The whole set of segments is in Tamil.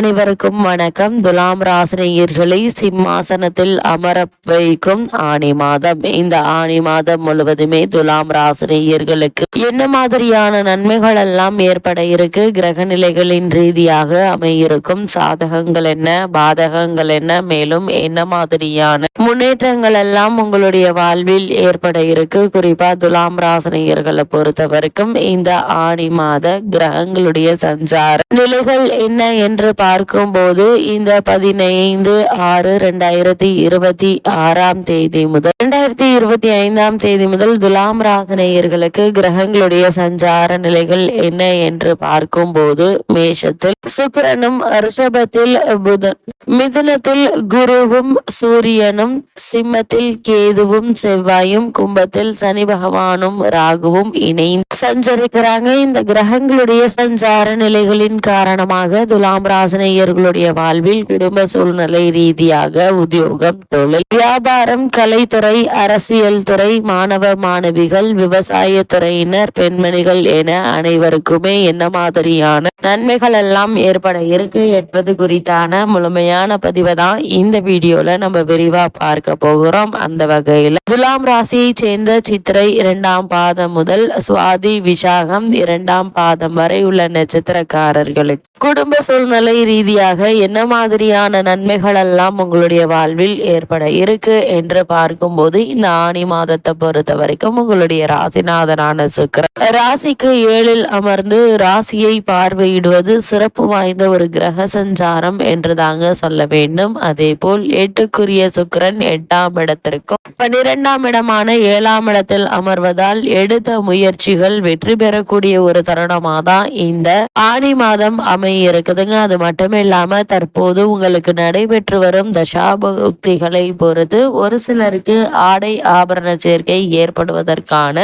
அனைவருக்கும் வணக்கம். துலாம் ராசினியர்களை சிம்மாசனத்தில் அமர வைக்கும் ஆணி மாதம். இந்த ஆணி மாதம் முழுவதுமே துலாம் ராசினியர்களுக்கு என்ன மாதிரியான நன்மைகள் எல்லாம் ஏற்பட இருக்கு? கிரக நிலைகளின் ரீதியாக அமையிருக்கும் சாதகங்கள் என்ன? பாதகங்கள் என்ன? மேலும் என்ன மாதிரியான முன்னேற்றங்கள் எல்லாம் உங்களுடைய வாழ்வில் ஏற்பட இருக்கு? குறிப்பா துலாம் ராசினியர்களை பொறுத்த வரைக்கும் இந்த ஆணி மாத கிரகங்களுடைய சஞ்சார நிலைகள் என்ன என்று பார்க்கும்போது இந்த பதினைந்து ஆறு ரெண்டாயிரத்தி இருபத்தி ஆறாம் தேதி முதல் ரெண்டாயிரத்தி இருபத்தி ஐந்தாம் தேதி முதல் துலாம் ராசினியர்களுக்கு கிரகங்களுடைய சஞ்சார நிலைகள் என்ன என்று பார்க்கும்போது மேஷத்தில் சுக்கரனும் ரிஷபத்தில் புதன் மிதுனத்தில் குருவும் சூரியனும் சிம்மத்தில் கேதுவும் செவ்வாயும் கும்பத்தில் சனி பகவானும் ராகுவும் இணைந்து சஞ்சரிக்கிறாங்க. இந்த கிரகங்களுடைய சஞ்சார நிலைகளின் காரணமாக துலாம் ராசினியர்களுடைய வாழ்வில் குடும்ப சூழ்நிலை ரீதியாக உத்தியோகம் தொழில் வியாபாரம் கலைத்துறை அரசியல் துறை மாணவ மாணவிகள் விவசாய துறையினர் பெண்மணிகள் என அனைவருக்குமே என்ன மாதிரியான நன்மைகள் எல்லாம் ஏற்பட இருக்கு என்பது குறித்தான முழுமையான பதிவை தான் இந்த வீடியோல நம்ம விரிவா பார்க்க போகிறோம். அந்த வகையில துலாம் ராசியை சேர்ந்த சித்திரை இரண்டாம் பாதம் முதல் சுவாதி விசாகம் இரண்டாம் பாதம் வரை உள்ள நட்சத்திரக்காரர்களுக்கு குடும்ப சூழ்நிலை ரீதியாக என்ன மாதிரியான நன்மைகள் எல்லாம் உங்களுடைய வாழ்வில் ஏற்பட இருக்கு என்று பார்க்கும்போது இந்த ஆணி மாதத்தை பொறுத்த வரைக்கும் உங்களுடைய ராசிநாதனான சுக்கிரன் ராசிக்கு ஏழில் அமர்ந்து ராசியை பார்வையிடுவது சிறப்பு வாய்ந்த ஒரு கிரக சஞ்சாரம் என்று தாங்க சொல்ல வேண்டும். அதே போல் எட்டுக்குரிய சுக்கரன் எட்டாம் இடத்திற்கும் பன்னிரெண்டாம் இடமான ஏழாம் இடத்தில் அமர்வதால் எடுத்த முயற்சிகள் வெற்றி பெறக்கூடிய ஒரு தருணமாக தான் இந்த ஆணி மாதம் அமைய இருக்குதுங்க. அது மட்டும் இல்லாம தற்போது உங்களுக்கு நடைபெற்று வரும் தசாபக்திகளை பொறுத்து ஒரு சிலருக்கு ஆடை ஆபரண சேர்க்கை ஏற்படுவதற்கான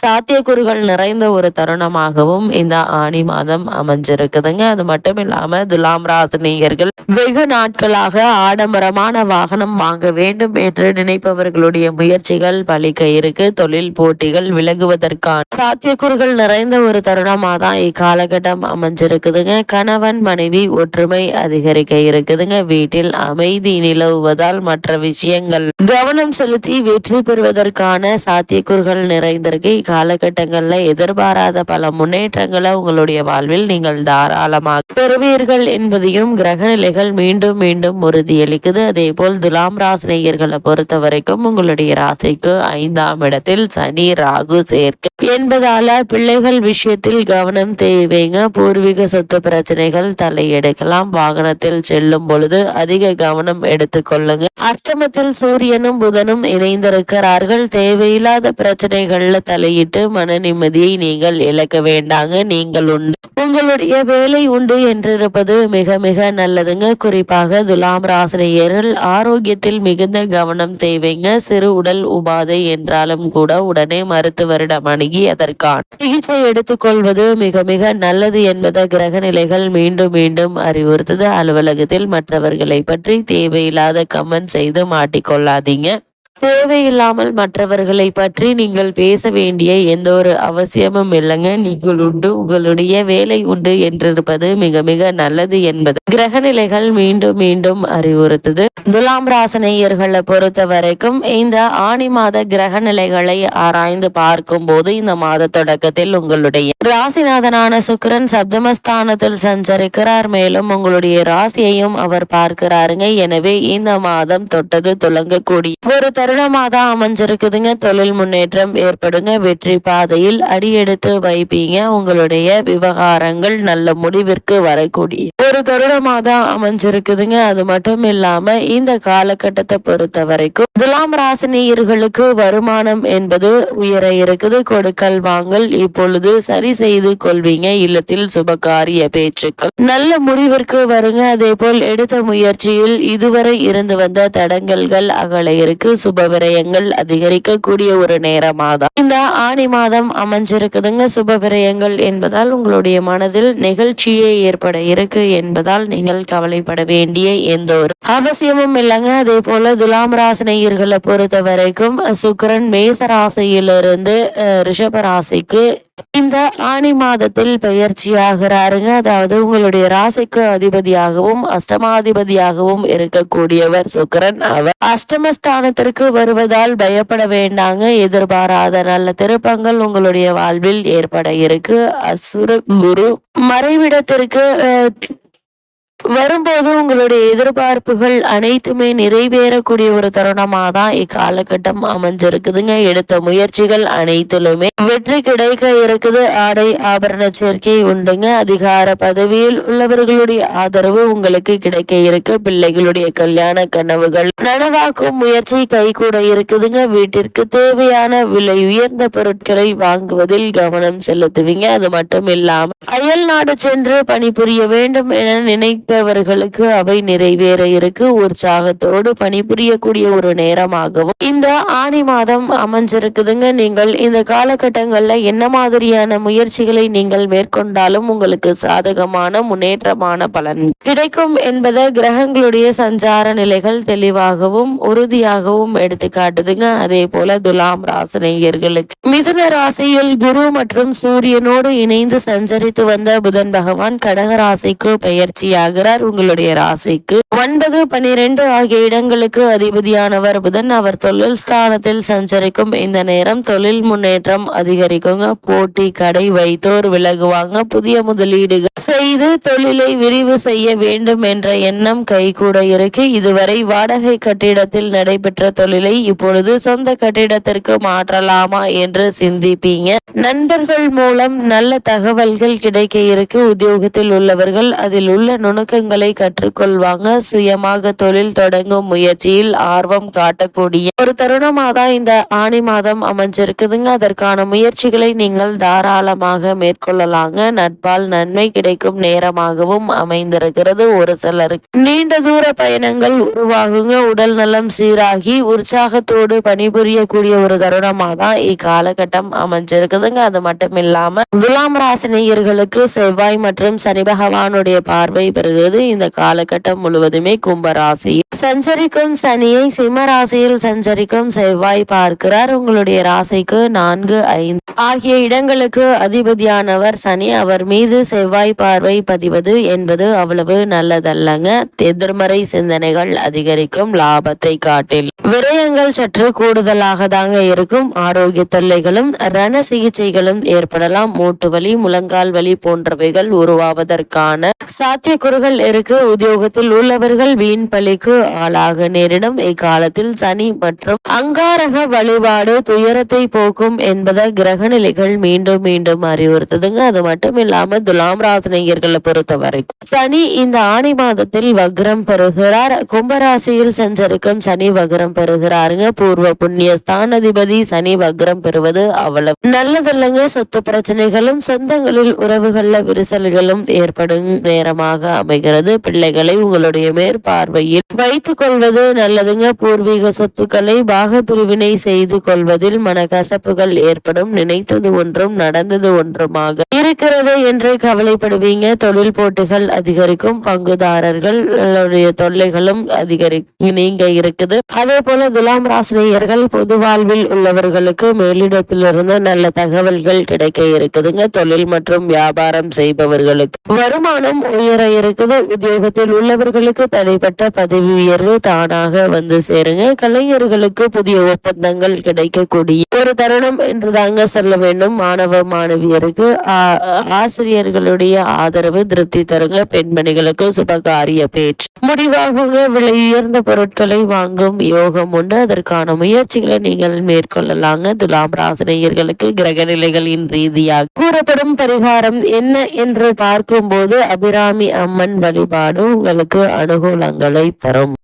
சாத்தியக்கூறுகள் நிறைந்த ஒரு தருணமாகவும் இந்த ஆணி மாதம் அமைஞ்சிருக்குதுங்க. அது மட்டும் இல்லாம துலாம் ராசினியர்கள் வெகு நாட்களாக ஆடம்பரமான வாகனம் வாங்க வேண்டும் என்று நினைப்பவர்களுடைய முயற்சிகள் பலிக்க இருக்கு. தொழில் போட்டிகள் விலகுவதற்கான சாத்தியக்கூறுகள் நிறைந்த ஒரு தருணமாக தான் இக்காலகட்டம் அமைஞ்சிருக்குதுங்க. கணவன் மனைவி ஒற்றுமை அதிகரிக்க இருக்குதுங்க. வீட்டில் அமைதி நிலவுவதால் மற்ற விஷயங்கள் கவனம் செலுத்தி வெற்றி பெறுவதற்கான சாத்தியக்கூறுகள் நிறைந்திருக்கு. காலகட்டங்களில் எதிர்பாராத பல முன்னேற்றங்களை உங்களுடைய வாழ்வில் நீங்கள் தாராளமாக பெறுவீர்கள் என்பதையும் கிரக நிலைகள் மீண்டும் மீண்டும் உறுதியளிக்குது. அதே போல் துலாம் ராசினியர்களை பொறுத்த வரைக்கும் உங்களுடைய ராசிக்கு ஐந்தாம் இடத்தில் சனி ராகு சேர்க்கை என்பதால பிள்ளைகள் விஷயத்தில் கவனம் தேவைங்க. பூர்வீக சொத்து பிரச்சனைகள் தலையெடுக்கலாம். வாகனத்தில் செல்லும் பொழுது அதிக கவனம் எடுத்துக்கொள்ளுங்க அஷ்டமத்தில் சூரியனும் புதனும் இணைந்திருக்கிறார்கள். தேவையில்லாத பிரச்சனைகள்ல தலையிட்டு மன நிம்மதியை நீங்கள் இழக்க வேண்டாங்க. நீங்கள் உண்டு. உங்களுடைய வேலை உண்டு என்றிருப்பது மிக மிக நல்லதுங்க. குறிப்பாக துலாம் ராசினியர்கள் ஆரோக்கியத்தில் மிகுந்த கவனம் தேவைங்க. சிறு உடல் உபாதை என்றாலும் கூட உடனே மருத்துவரிடம் அணுகி அதற்கான சிகிச்சை எடுத்துக்கொள்வது மிக மிக நல்லது என்பதை கிரக நிலைகள் மீண்டும் மீண்டும் அறிவுறுத்துது. அலுவலகத்தில் மற்றவர்களை பற்றி தேவையில்லாத கமெண்ட் செய்து மாட்டிக்கொள்ளாதீங்க. தேவையில்லாமல் மற்றவர்களை பற்றி நீங்கள் பேச வேண்டிய எந்த ஒரு அவசியமும் இல்லைங்க. நீங்கள் உண்டு உங்களுடைய வேலை உண்டு என்றிருப்பது மிக மிக நல்லது என்பது. கிரகநிலைகள் மீண்டும் மீண்டும் அறிவுறுத்துது. துலாம் ராசனையர்களை பொறுத்த வரைக்கும் இந்த ஆணி மாத கிரக நிலைகளை ஆராய்ந்து பார்க்கும் போது இந்த மாத தொடக்கத்தில் உங்களுடைய ராசிநாதனான சுக்கரன் சப்தமஸ்தானத்தில் சஞ்சரிக்கிறார். மேலும் உங்களுடைய ராசியையும் அவர் பார்க்கிறாருங்க. எனவே இந்த மாதம் தொட்டது துளங்கக்கூடிய ஒரு தருணமாக தான் அமைஞ்சிருக்குதுங்க. தொழில் முன்னேற்றம் ஏற்படுங்க. வெற்றி பாதையில் அடியெடுத்து வைப்பீங்க. உங்களுடைய விவகாரங்கள் நல்ல முடிவிற்கு வரக்கூடிய ஒரு தருணமாக தான் அமைஞ்சிருக்குதுங்க. அது மட்டும் இல்லாம இந்த காலகட்டத்தை பொறுத்த வரைக்கும் துலாம் ராசினியர்களுக்கு வருமானம் என்பது உயர இருக்குது. கொடுக்கல் வாங்கல் இப்பொழுது சரி செய்து கொள்வீங்க. இல்லத்தில் சுபகாரிய பேச்சுக்கள் நல்ல முடிவிற்கு வருங்க. அதே போல் எடுத்த முயற்சியில் இதுவரை இருந்து வந்த தடங்கல்கள் அகல இருக்கு. சுப விரயங்கள் அதிகரிக்கக்கூடிய ஒரு நேரமாதான். இந்த ஆணி மாதம் அமைஞ்சிருக்குதுங்க சுப விரயங்கள் என்பதால் உங்களுடைய மனதில் நிகழ்ச்சியே ஏற்பட இருக்கு என்பதால் நீங்கள் கவலைப்பட வேண்டிய எந்த ஒரு அவசியமும் இல்லைங்க. அதே போல துலாம் ராசினியர்களை பொறுத்த வரைக்கும் சுக்கரன் மேச ராசியிலிருந்து ரிஷப ராசிக்கு இந்த ஆணி மாதத்தில் பயிற்சியாகிறாருங்க அதாவது உங்களுடைய ராசிக்கு அதிபதியாகவும் அஷ்டமாதிபதியாகவும் இருக்கக்கூடியவர் சுக்கரன் அவர். அஷ்டமஸ்தானத்திற்கு வருவதால் பயப்பட வேண்டாங்க. எதிர்பாராத நல்ல திருப்பங்கள் உங்களுடைய வாழ்வில் ஏற்பட இருக்கு. அசுர குரு மறைவிடத்திற்கு அஹ், வரும்போது உங்களுடைய எதிர்பார்ப்புகள் அனைத்துமே நிறைவேறக்கூடிய ஒரு தருணமா தான் இக்காலகட்டம் அமைஞ்சிருக்குதுங்க. எடுத்த முயற்சிகள் அனைத்திலுமே வெற்றி கிடைக்க இருக்குது. ஆடை ஆபரண சேர்க்கை உண்டுங்க. அதிகார பதவியில் உள்ளவர்களுடைய ஆதரவு உங்களுக்கு கிடைக்க இருக்கு. பிள்ளைகளுடைய கல்யாண கனவுகள் நனவாக்கும் முயற்சி கை கூட இருக்குதுங்க. வீட்டிற்கு தேவையான விலை உயர்ந்த பொருட்களை வாங்குவதில் கவனம் செலுத்துவீங்க. அது மட்டும் இல்லாமல் அயல் நாடு சென்று பணிபுரிய வேண்டும் என நினைப்பவர்களுக்கு அவை நிறைவேற இருக்கு. உற்சாகத்தோடு பணிபுரியக்கூடிய ஒரு நேரமாகவும் இந்த ஆணி மாதம் அமைஞ்சிருக்குதுங்க. நீங்கள் இந்த காலகட்டங்கள்ல என்ன மாதிரியான முயற்சிகளை நீங்கள் மேற்கொண்டாலும் உங்களுக்கு சாதகமான முன்னேற்றமான பலன் கிடைக்கும் என்பதை கிரகங்களுடைய சஞ்சார நிலைகள் தெளிவாகவும் உறுதியாகவும் எடுத்து காட்டுதுங்க. அதே போல துலாம் ராசினியர்களுக்கு மிதுன ராசியில் குரு மற்றும் சூரியனோடு இணைந்து சஞ்சரித்து வந்த புதன் பகவான் கடக ராசிக்கு பயிற்சியாகிறார் உங்களுடைய ராசிக்கு ஒன்பது பனிரெண்டு ஆகிய இடங்களுக்கு அதிபதியானவர் புதன். அவர் தொழில் ஸ்தானத்தில் சஞ்சரிக்கும். இந்த நேரம் தொழில் முன்னேற்றம் அதிகரிக்குங்க. போட்டி கடை வைத்தோர் விலகுவாங்க. புதிய முதலீடுகள் செய்து தொழிலை விரிவு செய்ய வேண்டும் என்ற எண்ணம் கைகூட இருக்கு. இதுவரை வாடகை கட்டிடத்தில் நடைபெற்ற தொழிலை இப்பொழுது சொந்த கட்டிடத்திற்கு மாற்றலாமா என்று சிந்திப்பீங்க. நண்பர்கள் மூலம் நல்ல தகவல்கள் கிடைக்க இருக்கு. உத்தியோகத்தில் உள்ளவர்கள் அதில் உள்ள நுணுக்க நுணுக்கங்களை கற்றுக்கொள்வாங்க. சுயமாக தொழில் தொடங்கும் முயற்சியில் ஆர்வம் காட்டக்கூடிய ஒரு தருணமாக தான் இந்த ஆணி மாதம் அமைஞ்சிருக்குதுங்க. அதற்கான முயற்சிகளை நீங்கள் தாராளமாக மேற்கொள்ளலாங்க. நட்பால் நன்மை கிடைக்கும் நேரமாகவும் அமைந்திருக்கிறது ஒரு சிலருக்கு. நீண்ட தூர பயணங்கள் உருவாகுங்க. உடல் நலம் சீராகி உற்சாகத்தோடு பணிபுரியக்கூடிய ஒரு தருணமாக தான் இக்காலகட்டம் அமைஞ்சிருக்குதுங்க. அது மட்டும் இல்லாம துலாம் ராசினியர்களுக்கு செவ்வாய் மற்றும் சனி பகவானுடைய பார்வை வருகிறது இந்த காலகட்டம் முழுவதுமே கும்பராசி. சஞ்சரிக்கும் சனியை சிம்ம ராசியில் சஞ்சரிக்கும் செவ்வாய் பார்க்கிறார். உங்களுடைய ராசிக்கு நான்கு ஐந்து. ஆகிய இடங்களுக்கு அதிபதியானவர் சனி. அவர் மீது செவ்வாய் பார்வை பதிவது என்பது அவ்வளவு நல்லதல்லங்க. எதிர்மறை சிந்தனைகள் அதிகரிக்கும் லாபத்தை காட்டில். விரயங்கள் சற்று கூடுதலாக தாங்க இருக்கும். ஆரோக்கிய தொல்லைகளும் ரண சிகிச்சைகளும் ஏற்படலாம். மூட்டு வலி முழங்கால் வலி போன்றவைகள் உருவாவதற்கான சாத்தியக்கூறுகள் இருக்கு. உத்தியோகத்தில் உள்ளவர்கள் வீண் பலிக்கு ஆளாக. நேரிடும் இக்காலத்தில் சனி மற்றும் அங்காரக வழிபாடு துயரத்தை போக்கும் என்பதை கிரக நிலைகள் மீண்டும் மீண்டும் அறிவுறுத்துதுங்க. அது மட்டும் இல்லாம துலாம் ராசினியர்களை பொறுத்த வரைக்கும் சனி இந்த ஆணி மாதத்தில் வக்ரம் பெறுகிறார். கும்பராசியில் சஞ்சரிக்கும் சனி வக்ரம் பெறுகிறாருங்க. பூர்வ புண்ணிய ஸ்தானாதிபதி சனி வக்ரம் பெறுவது அவ்வளவு நல்லதல்லங்க. சொத்து பிரச்சனைகளும் சொந்தங்களில் உறவுகள்ல விரிசல்களும் ஏற்படும் நேரமாக அமைகிறது. பிள்ளைகளை உங்களுடைய மேற்பார்வையில் வைத்துக் கொள்வது நல்லதுங்க. பூர்வீக சொத்துக்களை பாக பிரிவினை செய்து கொள்வதில் மனக்கசப்புகள் ஏற்படும். நினைத்தது ஒன்றும் நடந்தது ஒன்றுமாக இருக்கிறது என்று கவலைப்படுவீங்க. தொழில் போட்டிகள் அதிகரிக்கும். பங்குதாரர்கள் தொல்லைகளும் அதிகரி நீங்க இருக்குது. அதே போல துலாம் ராசினியர்கள் பொது வாழ்வில் உள்ளவர்களுக்கு மேலிடத்திலிருந்து நல்ல தகவல்கள் கிடைக்க இருக்குதுங்க. தொழில் மற்றும் வியாபாரம் செய்பவர்களுக்கு வருமானம் உயர இருக்குது உத்தியோகத்தில் உள்ளவர்களுக்கு தனிப்பட்ட பதவி உயர்வு தானாக வந்து சேருங்க. கலைஞர்களுக்கு புதிய ஒப்பந்தங்கள் கிடைக்கக்கூடிய ஒரு தருணம் என்று தாங்க சொல்ல வேண்டும். மாணவ மாணவியருக்கு ஆசிரியர்களுடைய ஆதரவு திருப்தி தருங்க. பெண்மணிகளுக்கு சுபகாரிய பேச்சு. முடிவாகுங்க. விலை உயர்ந்த பொருட்களை வாங்கும் யோகம் உண்டு. அதற்கான முயற்சிகளை நீங்கள் மேற்கொள்ளலாங்க. துலாம் ராசினியர்களுக்கு கிரக நிலைகளின் ரீதியாக கூறப்படும் பரிகாரம் என்ன என்று பார்க்கும்போது அபிராமி அம்மன் வழிபாடு உங்களுக்கு அனுகூலங்களை தரும்